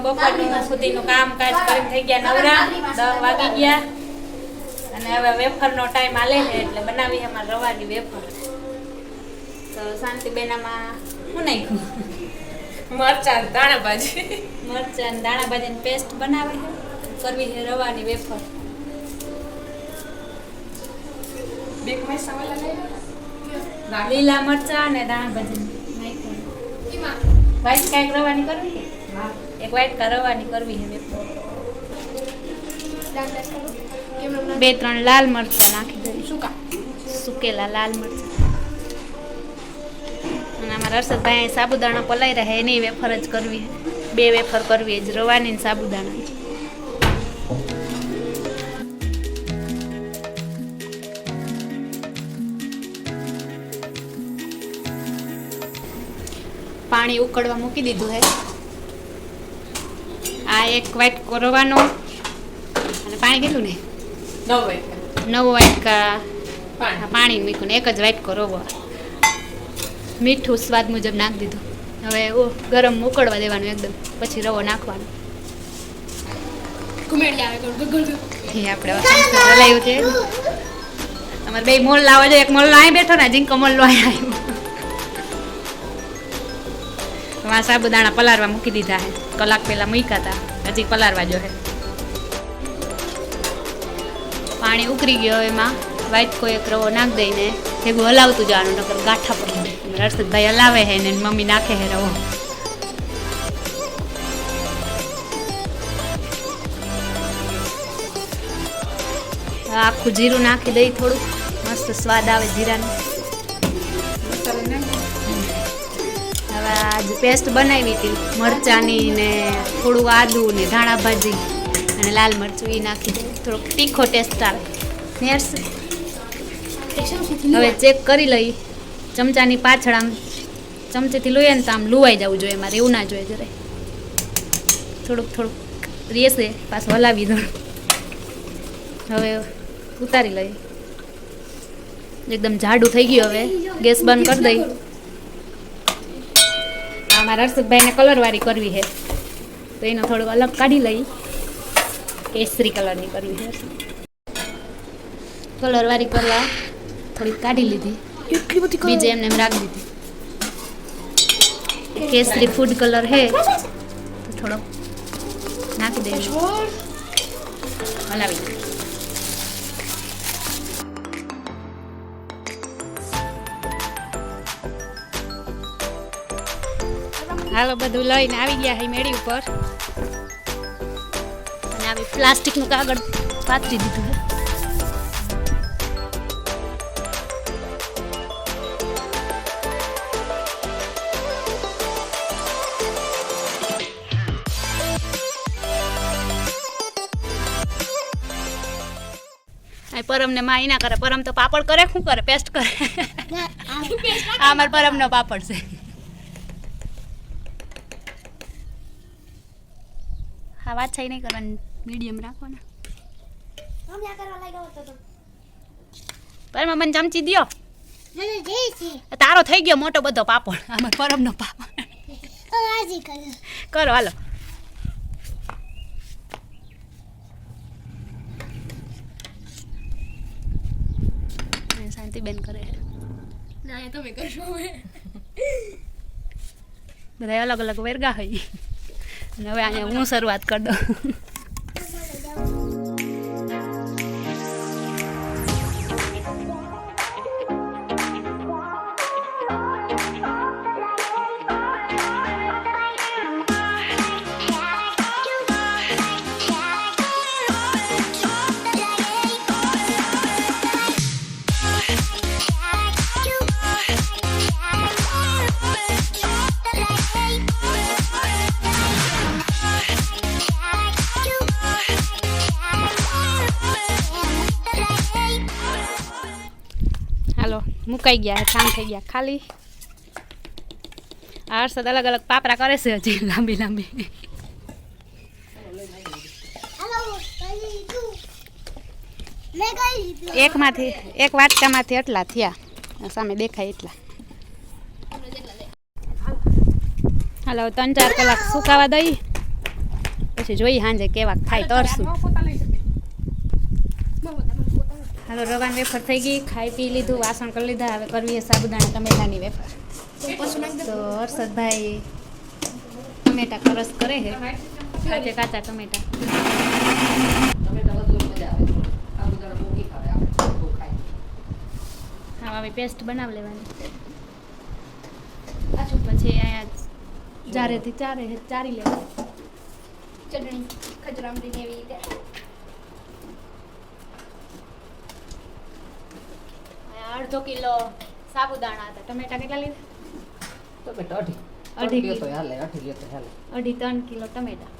બપોરનું સુધીનું કામકાજ કરીને થઈ ગયા નવરા દસ વાગી ગયા. અને હવે વેફરનો ટાઈમ આલે છે એટલે બનાવી એમાં રવાની વેફર. તો શાંતિબેનામાં શું નાખ્યું? મરચાં દાણા ભાજી. મરચાં દાણા ભાજીની પેસ્ટ બનાવે છે. કરવી છે રવાની વેફર. લીલા મરચાં અને દાણા ભાજી નાખ્યું. વ્હાઈટ કાંઈક રવાની કરવી એક વ્હાઈટ રવાની કરવી છે બે ત્રણ લાલ મરચાં નાખી સુકા સુકેલા લાલ મરચાં. અને અમારા હર્ષદભાઈ સાબુદાણા પલાઈ રહ્યા એની વેફર જ કરવી બે વેફર કરવી જ રવાની ને સાબુદાણા પાણી ઉકળવા મૂકી દીધું છે. આ એક વાઇટ કરવાનો. અને પાણી કેટલું ને? નવ વાગ્યા નવ વાટકા પાણી. પાણી મૂક્યું ને એક જ વાટકો રવો મીઠું સ્વાદ મુજબ નાખી દીધું. હવે ઓ ગરમ ઉકળવા દેવાનું એકદમ. પછી રવો નાખવાનો. આપણે તમારે બે મોલ લાવો છે એક મોલ અહીં બેઠો ને જીંકો મોલ્લો અહીં આવ્યો. આ સાબુદાણા પલારવા મૂકી દીધા છે. કલાક પહેલા મૂક્યા હતા, હજી પલારવા જો પાણી ઉકળી ગયો એમાં. વાઈટ કોઈ એક રવો નાખ દઈને ભેગું હલાવતું જવાનું, નકર ગાંઠા જાય. હર્ષદભાઈ હલાવે છે ને મમ્મી નાખે છે રવો. આખું જીરું નાખી દઈ થોડુંક. મસ્ત સ્વાદ આવે જીરાનો. હવે આજ પેસ્ટ બનાવી હતી, મરચાંની ને થોડું આદું ને ધાણા ભાજી અને લાલ મરચું એ નાખી દે થોડોક તીખો ટેસ્ટ આવે. નેર્સ. હવે ચેક કરી લઈ. ચમચાની પાછળ આમ ચમચેથી લઈએ ને તો આમ લુવાઈ જવું જોઈએ, મારે એવું ના જોઈએ જરાય. થોડુંક થોડુંક રહેશે પાછું હલાવી દઉં. હવે ઉતારી લઈ. એકદમ જાડું થઈ ગયું હવે. ગેસ બંધ કરી દઈ. અમારા હર્ષદભાઈને કલરવાળી કરવી છે. તો એનો થોડુંક અલગ કાઢી લઈ. કેસરી કલરની કરવી છે. કલરવાળી કરવા થોડીક કાઢી લીધી. એટલી બધી બીજે એમને એમ રાખી દીધી. કેસરી ફૂડ કલર છે. તો થોડોક નાખી દઈશું હલાવી હાલો બધું લઈને આવી ગયા હે મેળી ઉપર. અને આવી પ્લાસ્ટિકનું કાગળ પાથરી દીધું છે પરમ ને માં ના કરે. પરમ તો પાપડ કરે શું કરે? પેસ્ટ કરે. આ અમાર પરમ નો પાપડ છે. હા વાત છે નહીં કરવાની મીડિયમ રાખો ને પરમ મને ચમચી દ્યો. તારો થઈ ગયો મોટો બધો પાપડ. અમાર પરમ નો પાપડ કરો હાલો. શાંતિબેન કરે. ના તમે કરશો બધા અલગ અલગ વેરગા હોય. હવે આને હું શરૂઆત કરી દઉં. મુકાઈ ગયા, કામ થઈ ગયા, ખાલી. આ હર્ષદ અલગ અલગ પાપરા કરે છે હજી, લાંબી લાંબી. એકમાંથી, એક વાટકામાંથી એટલા થયા સામે દેખાય એટલા. હાલો, ત્રણ, ચાર કલાક સુકાવા દઈ. પછી જોઈએ સાંજે કેવાક થાય, તરશું પોતા લઈ શકે બહુ બધા મને પોતા લઈ શકે. હાલો, રવાની વેફર થઈ ગઈ. ખાઈ પી લીધું, વાસણ કરી લીધા. હવે કરવી સાબુદાણા, ટમેટાની વેફર. તો હર્ષદભાઈ ટમેટા કરસ કરે છે. કાચે કાચા ટમેટા. હા આવી પેસ્ટ બનાવી લેવાની. પછી અહીંયા ચારેથી ચારે ચારી લેવાની. ચટણી ખજરામડી એવી રીતે અહીંયા અડધો કિલો સાબુદાણા હતા. ટમેટા કેટલા લીધા? ટમેટા અઢી. અઢી અઢી કિલો. હાલે અઢી લ્યો તો હાલે. અઢી ત્રણ કિલો ટમેટા.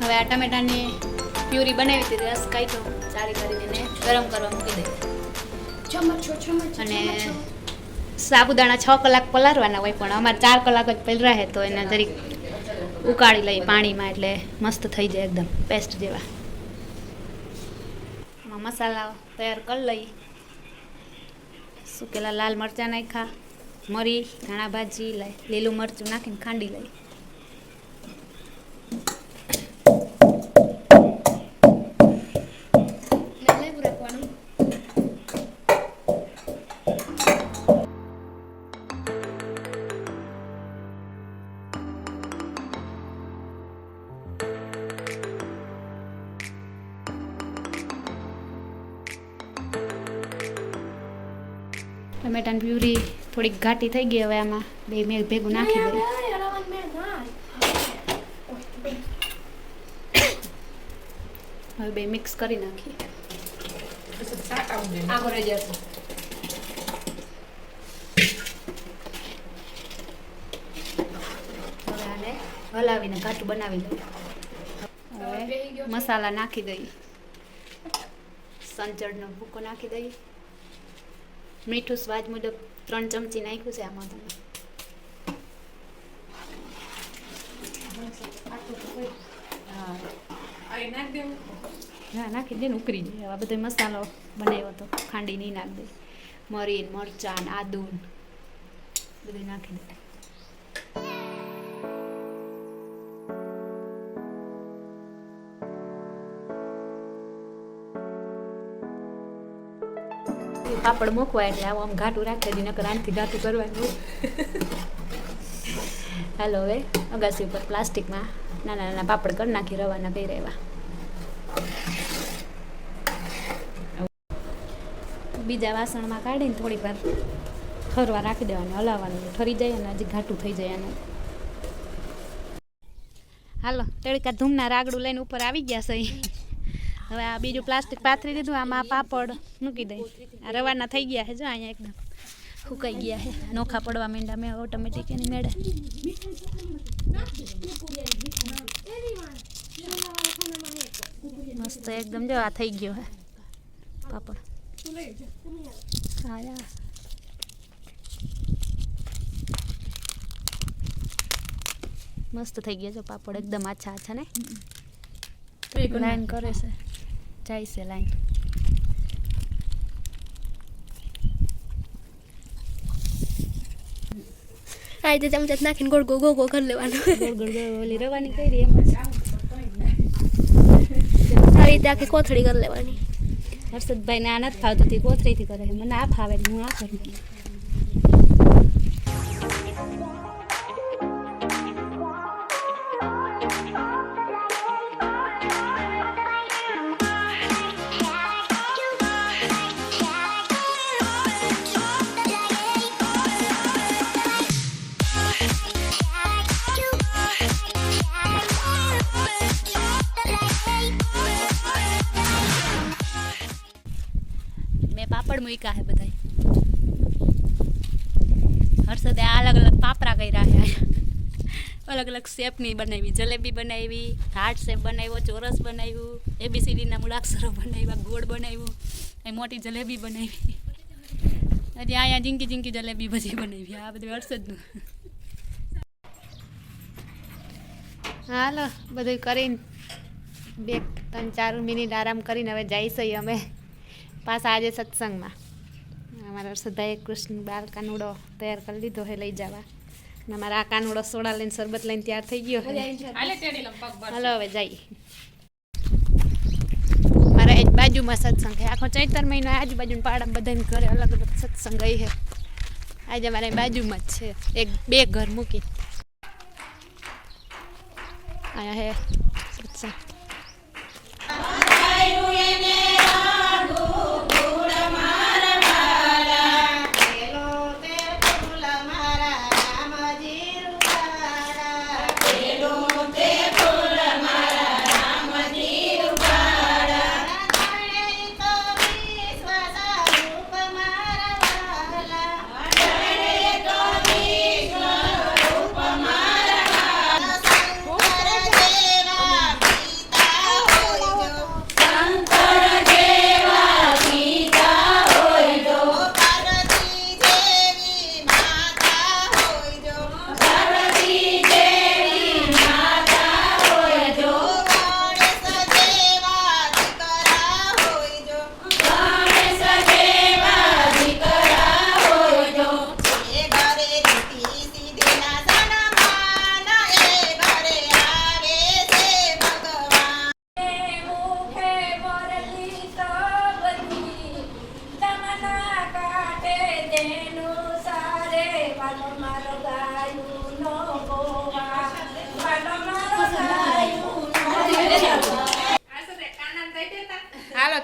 હવે આ ટમેટાની પ્યુરી બનાવી હતી રસ દો સારી કરીને ગરમ કરવા મૂકી દઈએ ચમચો ચમચો અને. સાબુદાણા છ કલાક પલાળવાના હોય, પણ અમારે ચાર કલાક જ પલરા છે તો એને જરીક ઉકાળી લઈ પાણીમાં, એટલે મસ્ત થઈ જાય એકદમ, પેસ્ટ જેવા. મસાલા તૈયાર કરી લઈ. સુકેલા લાલ મરચાં નાખ્યા, મરી, ધાણા ભાજી લઈ લીલું મરચું નાખીને ખાંડી લઈ. ટમેટાની પ્યુરી થોડીક ઘાટી થઈ ગઈ હવે આમાં બે મેં ભેગું નાખી દઈ હવે બે મિક્સ કરી નાખીએ. હલાવીને ઘાટું બનાવી લઈએ. હવે મસાલા નાખી દઈએ. સંચળનો ભૂકો નાખી દઈએ. મીઠું સ્વાદ મુજબ ત્રણ ચમચી નાખ્યું છે આમાં તમે. હા, નાખી દે ને ઉકળી જાય. આ બધો મસાલો બનાવ્યો હતો ખાંડી નહીં નાખ દે. મરી મરચાં, આદુન બધું નાખી દે. પાપડ મૂકવા એટલે આમ ઘાટું રાખી દઈએ નકર આનથી ઘાટું કરવાનું. હાલો હવે, અગાસી ઉપર પ્લાસ્ટિકમાં નાના નાના પાપડ કરી નાખી, રવાના કઈ રહેવા બીજા વાસણમાં કાઢીને થોડીક વાર ઠરવા રાખી દેવાનું, હલાવવાનું ઠરી જાય અને હજી ઘાટું થઈ જાય એનું હાલો, તડકા ધૂમના રાગડું લઈને ઉપર આવી ગયા છે હવે આ બીજું પ્લાસ્ટિક પાથરી દીધું આમાં પાપડ મૂકી દઈ. આ રવાના થઈ ગયા છે જો અહીંયા એકદમ સુકાઈ ગયા છે. નોખા પડવા માંડ્યા મેં ઓટોમેટિક એની મેળે. મસ્ત એકદમ જો આ થઈ ગયો હે પાપડ. યાર મસ્ત થઈ ગયા છે પાપડ એકદમ આછા આછા ને. લાઈન કરે છે. જાય છે લાઈન આ રીતે ચમચા નાખીને ગોળ ગો ગો કરી લેવાનું ગોળ ગોળ ઓલી રવાની કરી એમ આ રીતે આખી કોથળી કરી લેવાની હર્ષદભાઈને આ નથી ફાવતું કોથળીથી કરે મને આ ફાવે હું આ કરું પાપડ મૂક્યા છે બધાય. હર્ષદે અલગ અલગ પાપરા કર્યા છે. અલગ અલગ શેપની બનાવી, જલેબી બનાવી, હાર્ટ શેપ બનાવ્યો, ચોરસ બનાવ્યું એબીસીડીના મૂળાક્ષરો બનાવ્યા, ગોળ બનાવ્યું એ મોટી જલેબી બનાવી. હજી અહીંયા જીંકી જીંકી જલેબી બધી બનાવી, આ બધું હર્ષદનું. હાલો, બધું કરીને બે, ત્રણ, ચાર મિનિટ આરામ કરીને હવે જઈશું અમે. પાછા આજે સત્સંગમાં. અમારા હર્ષદભાઈએ કૃષ્ણ બાલ કાનુડો તૈયાર કરી લીધો હે લઈ જવા. અને અમારા આ કાનુડો સોડા લઈને શરબત લઈને તૈયાર થઈ ગયો હાલો હવે જઈએ. મારા એક બાજુમાં સત્સંગ છે આખો ચૈતર મહિનો આજુબાજુ પાડા બધાને ઘરે અલગ અલગ સત્સંગ ગઈ છે આજે મારા બાજુમાં જ છે. એક બે ઘર મૂકી અહીંયા હે સત્સંગ.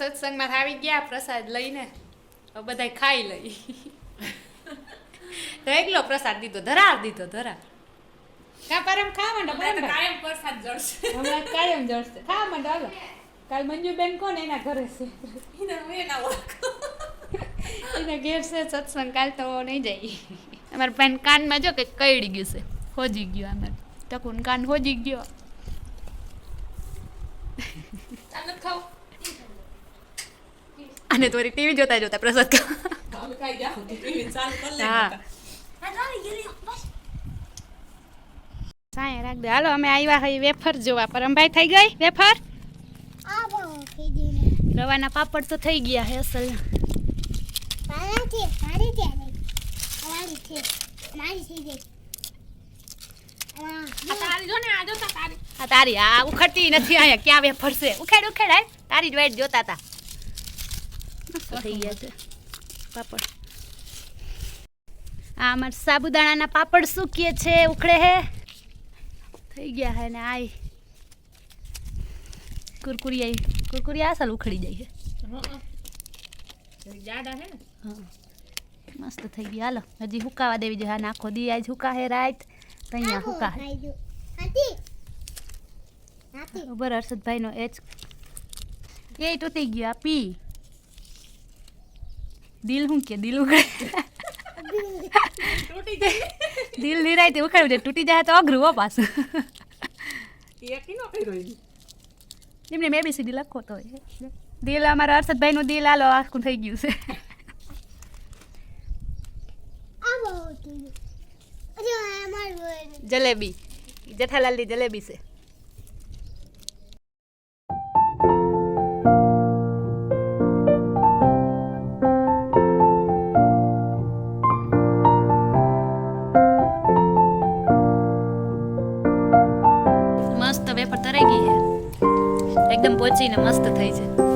સત્સંગમાં આવી ગયા પ્રસાદ લઈને બધા ખાઈ લઈ. તો એકલો પ્રસાદ દીધો ધરાર દીધો ધરા કા પરમ ખા માંડો કાયમ પ્રસાદ જળશે. હમણાં કાયમ જળશે. ખા માંડો હાલો. કાલ મંજુબેન કોણ એના ઘરે છે? એને હું એના ઓળખો. એના ઘેર છે સત્સંગ કાલ તો નહીં જાય. અમારા પેન કાનમાં જો કે કઈડી ગયું છે હોજી ગયું અમારે તકુન કાન હોજી ગયો. ચાલ ખાવ અને તોરી ટીવી જોતા જોતા પ્રસાદ હા. સાંય રાખ દે. હાલો અમે આવ્યા હઈ વેફર જોવા. પરમભાઈ થઈ ગઈ? વેફર? રવાના પાપડ તો થઈ ગયા હે અસલ. આ તારી આ તારી. આ ઉખડતી નથી અહીંયા. ક્યાં વેફર છે? ઉખેડ ઉખેડ આય તારી જ વાઈટ જોતા હતા થઈ ગયા છે. પાપડ. આ અમાર સાબુદાણાના પાપડ સૂકીએ છે ઉખડે હે. થઈ ગયા હે ને આય. કુરકુરી આઈ કુરકુરી આ સાલ ઉખડી જાય છે જાડા હે ને? મસ્ત થઈ ગયા હાલો હજી હુકાવા દેવી જોઈએ. હા નાખો દી આજ હુકા હે રાત. તો અહીંયા હુકા હે બરાબર હર્ષદભાઈ નો એચ એ તૂટી ગયા પી. દિલ હું કે દિલ ઉખડે દિલ નિરાય તે ઉખાડ્યું છે તૂટી જાય તો અઘરું હો પાછું એમને મેં સીડી લખો તો દિલ અમારા હર્ષદભાઈ નું દિલ આલો આખું થઈ ગયું છે જલેબી જેઠાલાલની જલેબી છે એકદમ પોચીને મસ્ત થઈ છે